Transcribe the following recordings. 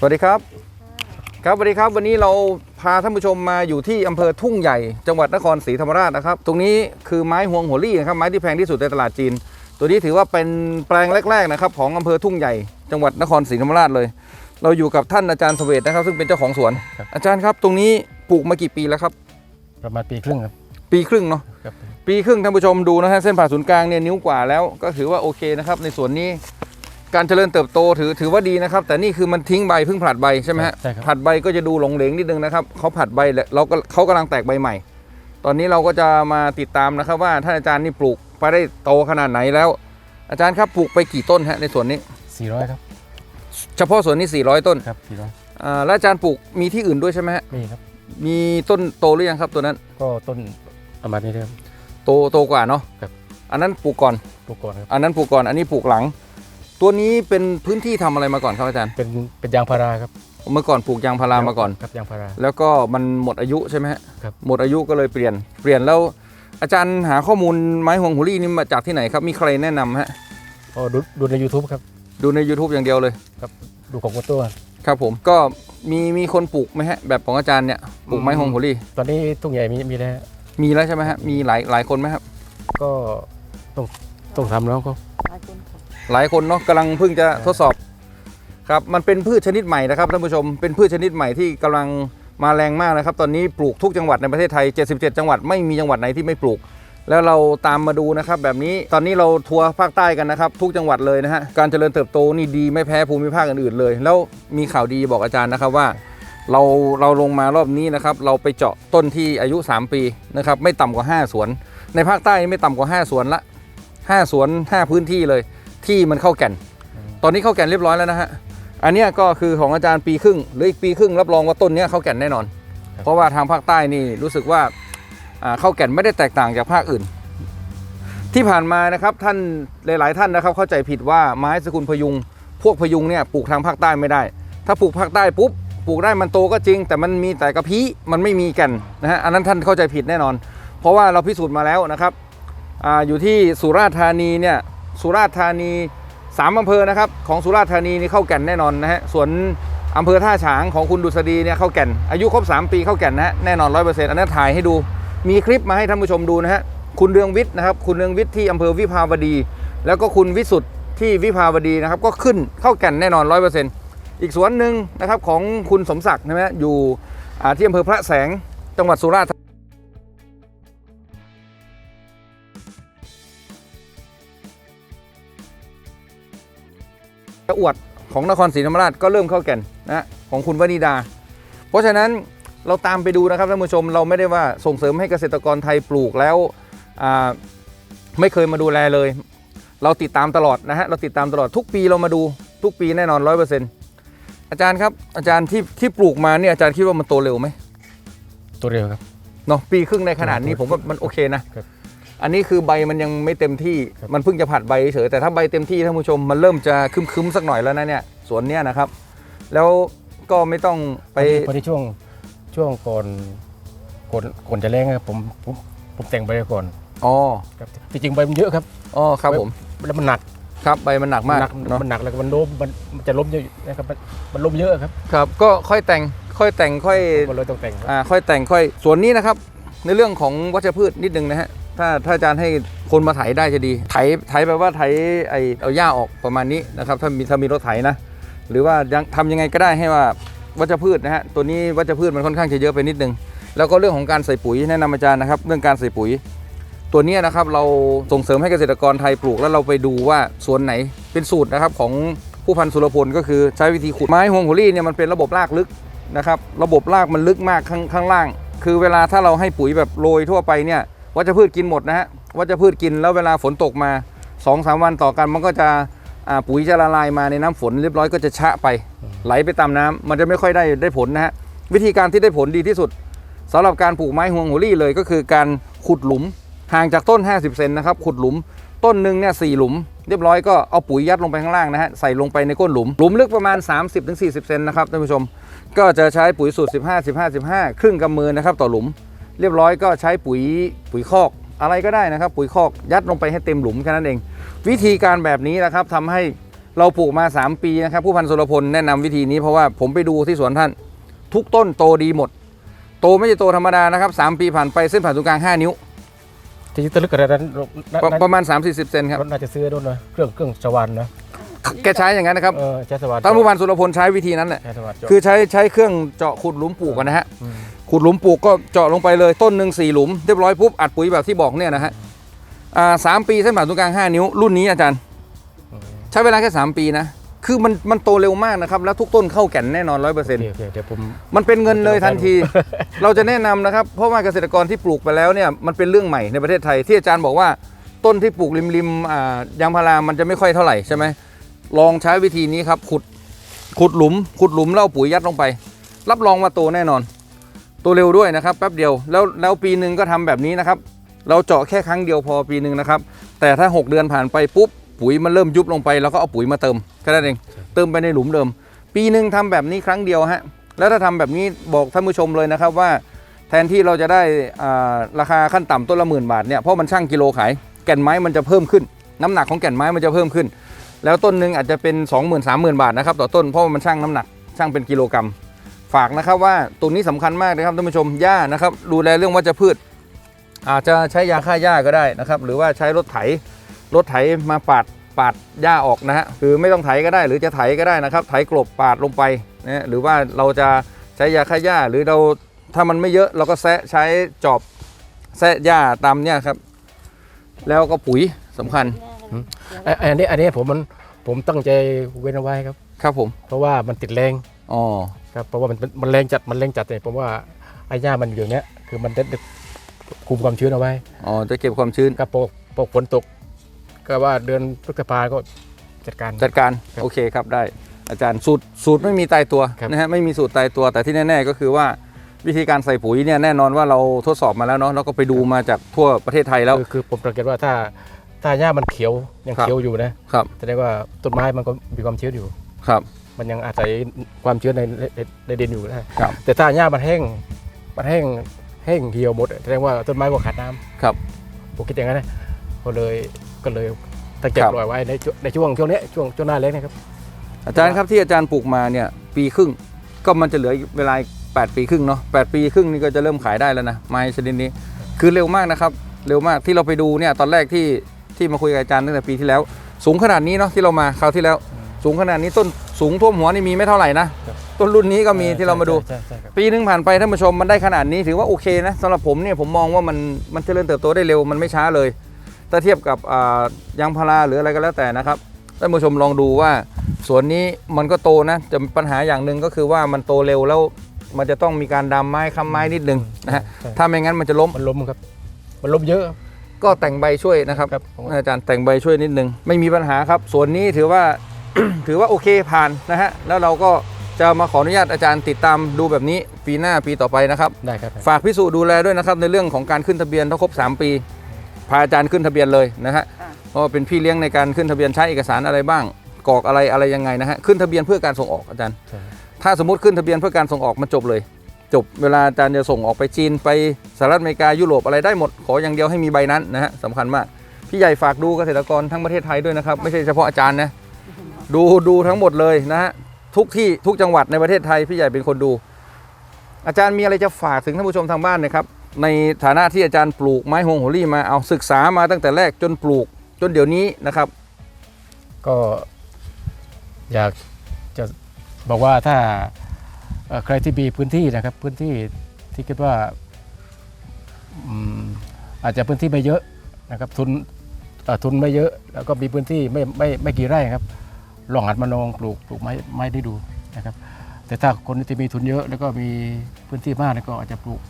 สวัสดีครับ ครับสวัสดีครับ วันนี้เราพาท่านผู้ชมมาอยู่ที่อำเภอทุ่งใหญ่ จังหวัดนครศรีธรรมราชนะครับ ตรงนี้คือไม้ฮวงหัวลี่นะครับ ไม้ที่แพงที่สุดในตลาดจีน ตัวนี้ถือว่าเป็นแปลงแรกๆนะครับของอำเภอทุ่งใหญ่ จังหวัดนครศรีธรรมราชเลย เราอยู่กับท่านอาจารย์เสวตนะครับ ซึ่งเป็นเจ้าของสวน ครับ อาจารย์ครับ ตรงนี้ปลูกมากี่ปีแล้วครับ ประมาณปีครึ่งครับ ปีครึ่งเนาะครับปีครึ่งท่านผู้ชมดูนะฮะเส้นผ่าศูนย์กลางเนี่ยนิ้วกว่าแล้วก็ถือว่าโอเคนะครับในส่วนนี้ การเจริญเติบโตถือถือว่าดีนะครับ แต่นี่คือมันทิ้งใบเพิ่งผลัดใบใช่ไหมฮะใช่ครับ ผลัดใบก็จะดูหลงเหลงนิดนึงนะครับเขาผลัดใบแล้วเราก็เขากำลังแตกใบใหม่ ตอนนี้เราก็จะมาติดตามนะครับว่าท่านอาจารย์นี่ปลูกไปได้โตขนาดไหนแล้ว อาจารย์ครับปลูกไปกี่ต้นฮะในส่วนนี้ 400 ครับเฉพาะส่วนนี้ 400 ต้นครับ400อ่าแล้วอาจารย์ปลูกมีที่อื่นด้วยใช่ไหมฮะมีครับ มีต้นโตหรือยังครับตัวนั้น ก็ต้นประมาณนี้ครับโตโตกว่าเนาะครับ อันนั้นปลูกก่อน ปลูกก่อนครับอันนั้นปลูกก่อนอันนี้ปลูกหลัง ตัวนี้เป็นพื้นที่ทำอะไรมาก่อนครับอาจารย์ เป็นเป็นยางพาราครับเมื่อก่อนปลูกยางพารามาก่อน ครับยางพารา แล้วก็มันหมดอายุใช่ไหมฮะครับ หมดอายุก็เลยเปลี่ยน เปลี่ยนแล้วอาจารย์หาข้อมูลไม้หวงหูรี่นี่มาจากที่ไหนครับ มีใครแนะนำฮะ ก็ดูดูใน YouTube ครับ ดูใน YouTube อย่างเดียวเลย ดูของคนตัวครับผม ก็มีมีคนปลูกไหมฮะ แบบของอาจารย์เนี่ย ปลูกไม้หวงหูรี่ ตอนนี้ทุ่งใหญ่มีมีแล้วมีแล้วใช่ไหมฮะ มีหลายหลายคนไหมครับ ก็ต้องต้องทำแล้วก็หลายคน หลายคนเนาะกำลังเพิ่งจะทดสอบครับมันเป็นพืชชนิดใหม่นะครับท่านผู้ชมเป็นพืชชนิดใหม่ที่กำลังมาแรงมากนะครับ ตอนนี้ปลูกทุกจังหวัดในประเทศไทย 77 จังหวัดไม่มีจังหวัดไหนที่ไม่ปลูก แล้วเราตามมาดูนะครับแบบนี้ตอนนี้เราทัวร์ภาคใต้กันนะครับ ทุกจังหวัดเลยนะฮะการเจริญเติบโตนี่ดีไม่แพ้ภูมิภาคอื่นๆเลย แล้วมีข่าวดีบอกอาจารย์นะครับว่า เราเราลงมารอบนี้นะครับเราไปเจาะต้นที่อายุ 3 ปีนะครับไม่ต่ำกว่า 5 สวน ในภาคใต้ไม่ต่ำกว่า 5 สวนละ 5 สวน 5 พื้นที่เลย ที่มันเข้าแก่น ตอนนี้เข้าแก่นเรียบร้อยแล้วนะฮะ อันเนี้ยก็คือของอาจารย์ปีครึ่งหรืออีกปีครึ่งรับรองว่าต้นเนี้ยเข้าแก่นแน่นอน เพราะว่าทางภาคใต้นี่รู้สึกว่าอ่าเข้าแก่นไม่ได้แตกต่างจากภาคอื่น ที่ผ่านมานะครับท่านหลาย ๆ ท่านนะครับ เข้าใจผิดว่าไม้สกุลพยุง พวกพยุงเนี่ยปลูกทางภาคใต้ไม่ได้ ถ้าปลูกภาคใต้ปุ๊บปลูกได้มันโตก็จริง แต่มันมีแต่กระพี้มันไม่มีแก่นนะฮะอันนั้นท่านเข้าใจผิดแน่นอน เพราะว่าเราพิสูจน์มาแล้วนะครับอาอยู่ที่สุราษฎร์ธานีเนี่ย สุราษฎร์ธานีสามอำเภอนะครับของสุราษฎร์ธานีนี่เข้าแก่นแน่นอนนะฮะส่วนอำเภอท่าฉางของคุณดุษฎีเนี่ยเข้าแก่น อายุครบ 3 ปีเข้าแก่นนะฮะแน่นอนร้อยเปอร์เซ็นต์อันนั้ถ่ายให้ดู มีคลิปมาให้ท่านผู้ชมดูนะฮะคุณเรืองวิทย์นะครับคุณเรืองวิทย์ที่อำเภอวิภาวดี แล้วก็คุณวิสุทธ์ที่วิภาวดีนะครับก็ขึ้นเข้าแก่นแน่นอนร้อยเปอร์เซ็นต์อีกสวนหนึ่งนะครับของคุณสมศักดิ์ใช่ไหมฮะอยู่ที่อำเภอพระแสงจังหวัดสุราษฎร์ อวดของนครศรีธรรมราชก็เริ่มเข้าแก่นนะฮะของคุณวนิดา เพราะฉะนั้นเราตามไปดูนะครับท่านผู้ชมเราไม่ได้ว่าส่งเสริมให้เกษตรกรไทยปลูกแล้วอ่าไม่เคยมาดูแลเลย เราติดตามตลอดนะฮะเราติดตามตลอดทุกปีเรามาดูทุกปีแน่นอนร้อยเปอร์เซ็นต์อาจารย์ครับอาจารย์ที่ที่ปลูกมาเนี่ยอาจารย์คิดว่ามันโตเร็วไหมตัวเร็วครับเนาะปีครึ่งในขนาดนี้ผมว่ามันโอเคนะครับ อันนี้คือใบมันยังไม่เต็มที่ครับมันเพิ่งจะผัดใบเฉยแต่ถ้าใบเต็มที่ท่านผู้ชมมันเริ่มจะคึมๆสักหน่อยแล้วนะเนี่ยสวนเนี้ยนะครับ แล้วก็ไม่ต้องไปพอดีช่วงช่วงก่อนก่อนก่อนจะแรงครับผมผมผมแต่งใบก่อนอ๋อครับจริงๆใบมันเยอะครับอ๋อครับผมแล้วมันหนักครับใบมันหนักมากหนักเนาะมันหนักแล้วก็มันล้มมันมันจะล้มเยอะนะครับมันมันล้มเยอะครับครับ ก็ค่อยแต่งค่อยแต่งค่อยก็เลยต้องแต่งครับอ่าค่อยแต่งค่อยส่วนนี้นะครับ ในเรื่องของวัชพืชนิดนึงนะฮะ ถ้าถ้าอาจารย์ให้คนมาไถได้จะดี ไถไถแปลว่าไถไอเอาหญ้าออกประมาณนี้นะครับถ้ามีถ้ามีรถไถนะ หรือว่ายังทำยังไงก็ได้ให้ว่าวัชพืชนะฮะตัวนี้วัชพืชมันค่อนข้างจะเยอะไปนิดนึง แล้วก็เรื่องของการใส่ปุ๋ยแนะนำอาจารย์นะครับเรื่องการใส่ปุ๋ย ตัวนี้นะครับเราส่งเสริมให้เกษตรกรไทยปลูกแล้วเราไปดูว่าสวนไหนเป็นสูตรนะครับของผู้พันสุรพลก็คือใช้วิธีขุดไม้ฮวงหัวรี่เนี่ยมันเป็นระบบรากลึกนะครับระบบรากมันลึกมากข้างข้างล่าง คือเวลาถ้าเราให้ปุ๋ยแบบโรยทั่วไปเนี่ย วัชพืชกินหมดนะฮะวัชพืชกินแล้วเวลาฝนตกมา2อสวันต่อกันมันก็จะปุ๋ยจะละลายมาในน้ำฝนเรียบร้อยก็จะชะไป ไหลไปตามน้ำมันจะไม่ค่อยได้ได้ผลนะฮะวิธีการที่ได้ผลดีที่สุดสำหรับการปลูกไม้ฮวงหัวรี่เลยก็คือการขุดหลุมห่างจากต้น 50 เซนนะครับขุดหลุมต้นหนึ่งเนี่ยสหลุม เรียบร้อยก็เอาปุ๋ยยัดลงไปข้างล่างนะฮะใส่ลงไปในก้นหลุมหลุมลึกประมาณ 30-40 เซนนะครับท่านผู้ชม ก็จะใช้ปุ๋ยสูตร 15 15 15 ครึ่งกำมือนะครับต่อหลุม เรียบร้อยก็ใช้ปุ๋ยปุ๋ยคอกอะไรก็ได้นะครับ ปุ๋ยคอกยัดลงไปให้เต็มหลุมแค่นั้นเอง วิธีการแบบนี้นะครับทำให้เราปลูกมา 3 ปีนะครับ ผู้พันสุรพลแนะนำวิธีนี้เพราะว่าผมไปดูที่สวนท่าน ทุกต้นโตดีหมด โตไม่ใช่โตธรรมดานะครับ 3 ปีผ่านไปเส้นผ่านศูนย์กลาง 5 นิ้วที่ตะลึกกระนั้นประประมาณ 3-40เซนครับรถน่าจะซื้อรุ่นนะเครื่องเครื่องสวรรค์นะ แกใช้อย่างนั้นนะครับเออใช้สวรรค์ท่านผู้พันสุรพลใช้วิธีนั้นแหละใช้สวรรค์คือใช้ใช้เครื่องเจาะขุดหลุมปลูกอะนะฮะมขุดหลุมปลูกก็เจาะลงไปเลยต้นหนึ่งสี่หลุมเรียบร้อยปุ๊บอัดปุ๋ยแบบที่บอกเนี่ยนะฮะอ่าสามปีเส้นผ่านศูนย์กลาง5นิ้วรุ่นนี้อาจารย์ ใช้เวลาแค่3ปีนะคือมันมันโตเร็วมากนะครับ แล้วทุกต้นเข้าแก่นแน่นอนร้อยเปอร์เซ็นต์โอเคโอเคเดี๋ยวผมมันเป็นเงินเลยทันที เราจะแนะนำนะครับ เพราะว่าเกษตรกรที่ปลูกไปแล้วเนี่ยมันเป็นเรื่องใหม่ในประเทศไทยที่อาจารย์บอกว่าต้นที่ปลูกริมริมๆอ่ายางพารามันจะไม่ค่อยเท่าไหร่ใช่ไหม ลองใช้วิธีนี้ครับขุดขุดหลุม ขุดหลุมแล้วเอาปุ๋ยยัดลงไป รับรองว่าโตแน่นอน โตเร็วด้วยนะครับแป๊บเดียวแล้วแล้วปีหนึ่งก็ทำแบบนี้นะครับ เราเจาะแค่ครั้งเดียวพอปีหนึ่งนะครับ แต่ถ้า 6 เดือนผ่านไปปุ๊บปุ๋ยมันเริ่มยุบลงไปเราก็เอาปุ๋ยมาเติมแค่นั้นเองเติมไปในหลุมเดิม ปีหนึ่งทำแบบนี้ครั้งเดียวฮะแล้วถ้าทำแบบนี้บอกท่านผู้ชมเลยนะครับว่า แทนที่เราจะได้อ่าราคาขั้นต่ำต้นละหมื่นบาทเนี่ยเพราะมันช่างกิโลขายแก่นไม้มันจะเพิ่มขึ้น น้ำหนักของแก่นไม้มันจะเพิ่มขึ้น แล้วต้นหนึ่งอาจจะเป็น 2 0 0 0 0 3 0,000 บาทนะครับต่อต้นเพราะมันช่างน้ำหนักช่างเป็นกิโลกรัม ฝากนะครับว่าตรงนี้สำคัญมากนะครับท่านผู้ชมหญ้านะครับดูแลเรื่องวัชพืช อาจจะใช้ยาฆ่าหญ้าก็ได้นะครับหรือว่าใช้รถไถรถไถมาปาดปาดหญ้าออกนะฮะคือไม่ต้องไถก็ได้ หรือจะไถก็ได้นะครับไถกลบปาดลงไปนะหรือว่าเราจะใช้ยาฆ่าหญ้าหรือเราถ้ามันไม่เยอะเราก็แซะใช้จอบแซะหญ้าตามเนี่ยครับแล้วก็ปุ๋ยสำคัญ อ้ไอ้อันนี้อันนี้ผมมันผมตั้งใจเว้นเอาไว้ครับ ครับผม เพราะว่ามันติดแรงอ๋อ ครับเพราะว่ามันมันมันแรงจัดมันแรงจัดเนี่ยผมว่าไอ้หญ้ามันอยู่อย่างเนี้ยคือมันได้คุมความชื้นเอาไว้อ๋อ จะเก็บความชื้นกับพอพอฝนตก ก็ว่าเดือนพฤษภาก็จัดการ จัดการ ครับโอเคครับได้ อาจารย์สูตรสูตรไม่มีตายตัวครับ นะฮะไม่มีสูตรตายตัวแต่ที่แน่ ๆ ก็คือว่าวิธีการใส่ปุ๋ยเนี่ยแน่นอนว่าเราทดสอบมาแล้วเนาะแล้วก็ไปดูมาจากทั่วประเทศไทยแล้ว คือคือผมสังเกตว่าถ้า ถ้าหญ้ามันเขียวยังครับ เขียวอยู่นะครับแสดงว่าต้นไม้มันก็มีความชื้นอยู่ ครับ มันยังอาศัยความชื้นในในในดินอยู่ได้ครับ แต่ถ้าหญ้ามันแห้งมันแห้งแห้งเหี่ยวหมดแสดงว่าต้นไม้ก็ขาดน้ำครับ ผมคิดอย่างนั้นนะก็เลยก็เลยตั้งใจครับ ปล่อยไว้ในช่วงในช่วงช่วงเนี้ยช่วงช่วงหน้าแล้งนะครับ อาจารย์ครับที่อาจารย์ปลูกมาเนี่ยปีครึ่งก็มันจะเหลืออีกเวลาอีก8ปีครึ่งเนาะแปีครึ่งนี่ก็จะเริ่มขายได้แล้วนะไม้ชนิดนี้ คือเร็วมากนะครับ เร็วมากที่เราไปดูเนี่ยตอนแรกที่ ที่มาคุยกับอาจารย์ตั้งแต่ปีที่แล้ว สูงขนาดนี้เนาะที่เรามาคราวที่แล้ว สูงขนาดนี้ต้นสูงท่วมหัวนี่มีไม่เท่าไหร่นะครับต้นรุ่นนี้ก็มีที่เรามาดูใช่ใช่ครับปีหนึงผ่านไปท่านผู้ชมมันได้ขนาดนี้ถือว่าโอเคนะสำหรับผมเนี่ยผมมองว่ามันมันเจริญเติบโตได้เร็วมันไม่ช้าเลยถ้าเทียบกับอ่ายางพาราหรืออะไรก็แล้วแต่นะครับท่านผู้ชมลองดูว่าสวนนี้มันก็โตนะจะปัญหาอย่างหนึ่งก็คือว่ามันโตเร็วแล้วมันจะต้องมีการดำไม้ค้ำไม้นิดนึงนะฮะใช่ถ้าไม่งั้นมันจะล้มมันล้มครับ มันล้มเยอะ ก็แต่งใบช่วยนะครับครับอาจารย์แต่งใบช่วยนิดนึงไม่มีปัญหาครับสวนนี้ถือว่า ถือว่าโอเคผ่านนะฮะแล้วเราก็จะมาขออนุญาตอาจารย์ติดตามดูแบบนี้ปีหน้าปีต่อไปนะครับ ได้ครับ ฝากพิสูจน์ดูแลด้วยนะครับในเรื่องของการขึ้นทะเบียนถ้าครบ 3 ปี พาอาจารย์ขึ้นทะเบียนเลยนะฮะค่ะ เพราะว่าเป็นพี่เลี้ยงในการขึ้นทะเบียนใช้เอกสารอะไรบ้างกรอกอะไรอะไรยังไงนะฮะขึ้นทะเบียนเพื่อการส่งออกอาจารย์ ใช่ ถ้าสมมติขึ้นทะเบียนเพื่อการส่งออกมันจบเลย จบเวลาอาจารย์จะส่งออกไปจีนไปสหรัฐอเมริกายุโรปอะไรได้หมด ขออย่างเดียวให้มีใบนั้นนะฮะสำคัญมาก พี่ใหญ่ฝากดูเกษตรกรทั้งประเทศไทยด้วยนะครับ ไม่ใช่เฉพาะอาจารย์นะดูดูทั้งหมดเลยนะฮะทุกที่ทุกจังหวัดในประเทศไทย พี่ใหญ่เป็นคนดู อาจารย์มีอะไรจะฝากถึงท่านผู้ชมทางบ้านนะครับในฐานะที่อาจารย์ปลูกไม้ฮวงโหรี่มาเอาศึกษามาตั้งแต่แรกจนปลูกจนเดี๋ยวนี้นะครับ ก็อยากจะบอกว่าถ้า ใครที่มีพื้นที่นะครับพื้นที่ที่คิดว่าอาจจะพื้นที่ไม่เยอะนะครับทุนทุนไม่เยอะ แล้วก็มีพื้นที่ไม่ไม่ไม่กี่ไร่ครับลองหัดมาลองปลูกปลูกไม้ไม้ได้ดูนะครับ แต่ถ้าคนที่มีทุนเยอะ แล้วก็มีพื้นที่มากก็อาจจะปลูก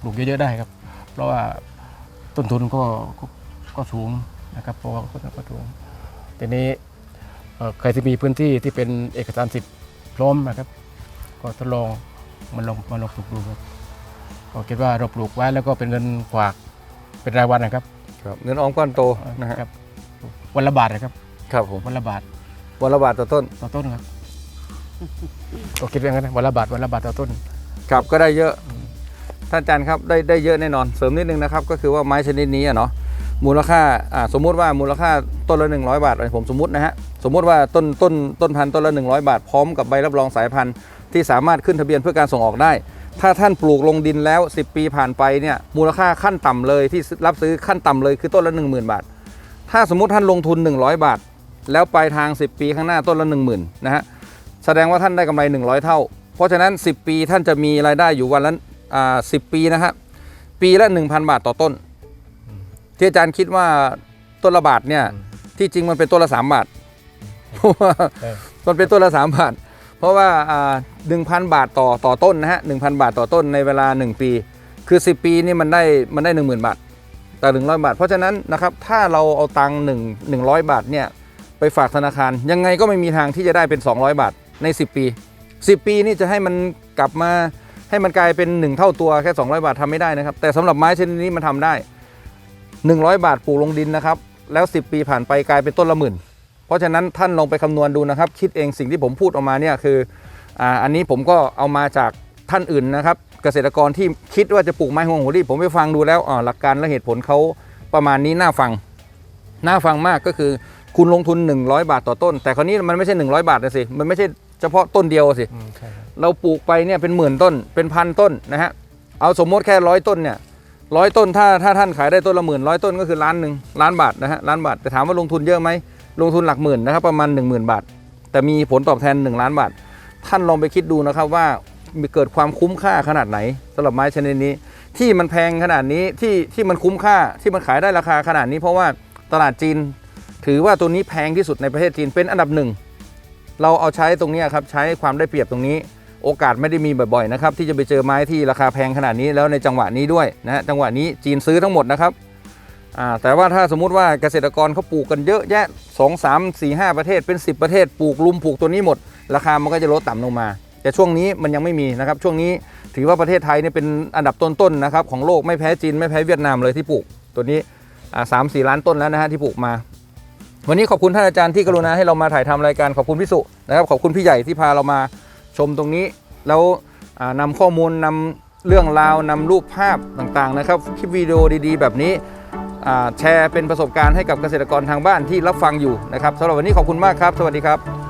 ปลูกเยอะๆได้ครับ เพราะว่าต้นทุนก็ก็ก็สูงนะครับเพราะว่าก็ก็สูงทีนี้ใครที่มีพื้นที่ที่เป็นเอกสารสิทธิ์พร้อมนะครับ ก็ทดลองมันลองมาลองปลูกดูครับก็คิดว่าเราปลูกไว้แล้วก็เป็นเงินฝากเป็นรายวันนะครับเงินออมก้อนโตนะฮะครับวันละบาทนะครับ ครับผมวันละบาทวันละบาทต่อต้นต่อต้นครับก็คิดว่างั้นนะวันละบาทวันละบาทต่อต้น ครับก็ได้เยอะท่านอาจารย์ครับได้ได้เยอะแน่นอนเสริมนิดนึงนะครับ ก็คือว่าไม้ชนิดนี้อะเนาะมูลค่าอ่าสมมุติว่ามูลค่าต้นละ 100 บาทผมสมมตินะฮะสมมติว่าต้นต้นต้นพันธุ์ต้นละ 100 บาทพร้อมกับใบรับรองสายพันธุ์ ที่สามารถขึ้นทะเบียนเพื่อการส่งออกได้ ถ้าท่านปลูกลงดินแล้ว 10 ปีผ่านไปเนี่ยมูลค่าขั้นต่ำเลยที่รับซื้อขั้นต่ำเลยคือต้นละ 10,000 บาท ถ้าสมมุติท่านลงทุน 100 บาท แล้วปลายทาง 10 ปีข้างหน้าต้นละ 10,000นะฮะแสดงว่าท่านได้กำไร 100 เท่า เพราะฉะนั้น 10 ปีท่านจะมีรายได้อยู่วันละอ่า10ปีนะฮะปีละ 1,000 บาทต่อต้น ที่อาจารย์คิดว่าต้นละบาทเนี่ยที่จริงมันเป็นต้นละ 3 บาทเพราะว่าเออมันเป็นต้นละ 3 บาท เพราะว่าหนึ่งพันบาทต่อต่อต้นนะฮะหนึ่งพันบาทต่อต้นในเวลา 1 ปี คือ 10 ปีนี่มันได้มันได้ 1 0,000 บาทต่อ100บาท เพราะฉะนั้นนะครับถ้าเราเอาตังค์1 100บาทเนี่ยไปฝากธนาคาร ยังไงก็ไม่มีทางที่จะได้เป็น 200 บาทใน 10 ปี 10 ปีนี่จะให้มันกลับมาให้มันกลายเป็น 1 เท่าตัวแค่ 200 บาททำไม่ได้นะครับ แต่สำหรับไม้ชนิดนี้มันทำได้ 100 บาทปลูกลงดินนะครับ แล้ว 10 ปีผ่านไปกลายเป็นต้นละหมื่น เพราะฉะนั้นท่านลองไปคำนวณดูนะครับ คิดเองสิ่งที่ผมพูดออกมาเนี่ยคืออ่าอันนี้ผมก็เอามาจากท่านอื่นนะครับ เกษตรกรที่คิดว่าจะปลูกไม้ฮวงหัวรีผมไปฟังดูแล้วอ่าหลักการและเหตุผลเขาประมาณนี้น่าฟังน่าฟังมากก็คือคุณลงทุน 100 บาทต่อต้น แต่คราวนี้มันไม่ใช่ 100 บาทนะสิมันไม่ใช่เฉพาะต้นเดียวสิเราปลูกไปเนี่ยเป็นหมื่นต้นเป็นพันต้นนะฮะเอาสมมติแค่ร้อยต้นเนี่ยร้อยต้นถ้าถ้าท่านขายได้ต้นละหมื่นร้อยต้นก็คือล้านหนึ่งล้านบาทนะฮะล้านบาทแต่ถามว่าลงทุนเยอะไหม ลงทุนหลักหมื่นนะครับประมาณ 1 0,000 บาท แต่มีผลตอบแทน 1 ล้านบาท ท่านลองไปคิดดูนะครับว่ามีเกิดความคุ้มค่าขนาดไหนสำหรับไม้ชนิดนี้ ที่มันแพงขนาดนี้ที่ที่มันคุ้มค่าที่มันขายได้ราคาขนาดนี้ เพราะว่าตลาดจีน ถือว่าตัวนี้แพงที่สุดในประเทศจีนเป็นอันดับหนึ่งเราเอาใช้ตรงนี้ครับใช้ความได้เปรียบตรงนี้โอกาสไม่ได้มีบ่อยๆนะครับที่จะไปเจอไม้ที่ราคาแพงขนาดนี้แล้วในจังหวะนี้ด้วยนะจังหวะนี้จีนซื้อทั้งหมดนะครับ แต่ว่าถ้าสมมุติว่าเกษตรกรเขาปลูกกันเยอะแยะ 2 3 4 5 ประเทศเป็น 10 ประเทศปลูกลุมปลูกตัวนี้หมด ราคามันก็จะลดต่ำลงมา แต่ช่วงนี้มันยังไม่มีนะครับช่วงนี้ถือว่าประเทศไทยเนี่ยเป็นอันดับต้นๆนะครับของโลกไม่แพ้จีนไม่แพ้เวียดนามเลยที่ปลูกตัวนี้สามสี่ล้านต้นแล้วนะฮะที่ปลูกมา วันนี้ขอบคุณท่านอาจารย์ที่กรุณาให้เรามาถ่ายทำรายการขอบคุณพี่สุนะครับขอบคุณพี่ใหญ่ที่พาเรามาชมตรงนี้ แล้วอ่านำข้อมูลนำเรื่องราวนำรูปภาพต่างๆนะครับคลิปวิดีโอดีๆ แบบนี้ แชร์เป็นประสบการณ์ให้กับเกษตรกรทางบ้านที่รับฟังอยู่นะครับสำหรับวันนี้ขอบคุณมากครับ สวัสดีครับ